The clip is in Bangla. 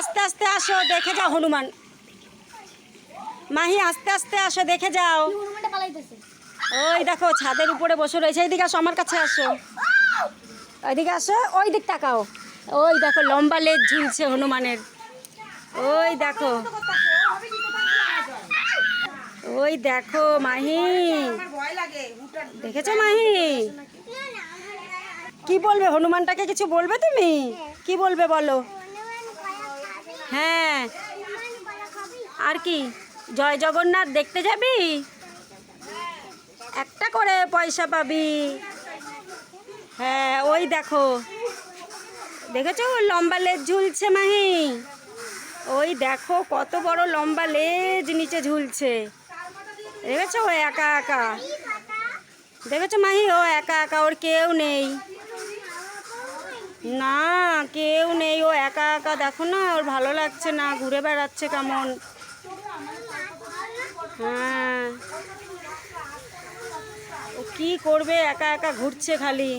আস্তে আস্তে আসো দেখে যাও হনুমান। মাহি আস্তে আস্তে আসো দেখে যাও। ওই দেখো ছাদের উপরে বসে রয়েছে। এইদিকে আসো আমার কাছে আসো। ওইদিকে আসো ওই দিক তাকাও। ওই দেখো লম্বা লেজ ঝুলছে হনুমানের। ওই দেখো। ওই দেখো মাহি। দেখেছ মাহি? কি বলবে হনুমানটাকে কিছু বলবে তুমি? কি বলবে বলো? হ্যাঁ। আর কি, জয় জগন্নাথ দেখতে যাবি? একটা করে পয়সা পাবি। হ্যাঁ ওই দেখো। দেখেছ? লম্বা লেজ ঝুলছে মাহি। ওই দেখো কত বড় লম্বা লেজ নিচে ঝুলছে। দেখেছ? ও একা একা। দেখেছ মাহি? ও একা একা, ওর কেউ নেই। না, কেউ নেই। ও একা একা দেখো না ওর ভালো লাগছে না, ঘুরে বেড়াচ্ছে কেমন? হ্যাঁ। ও কী করবে, একা একা ঘুরছে খালি।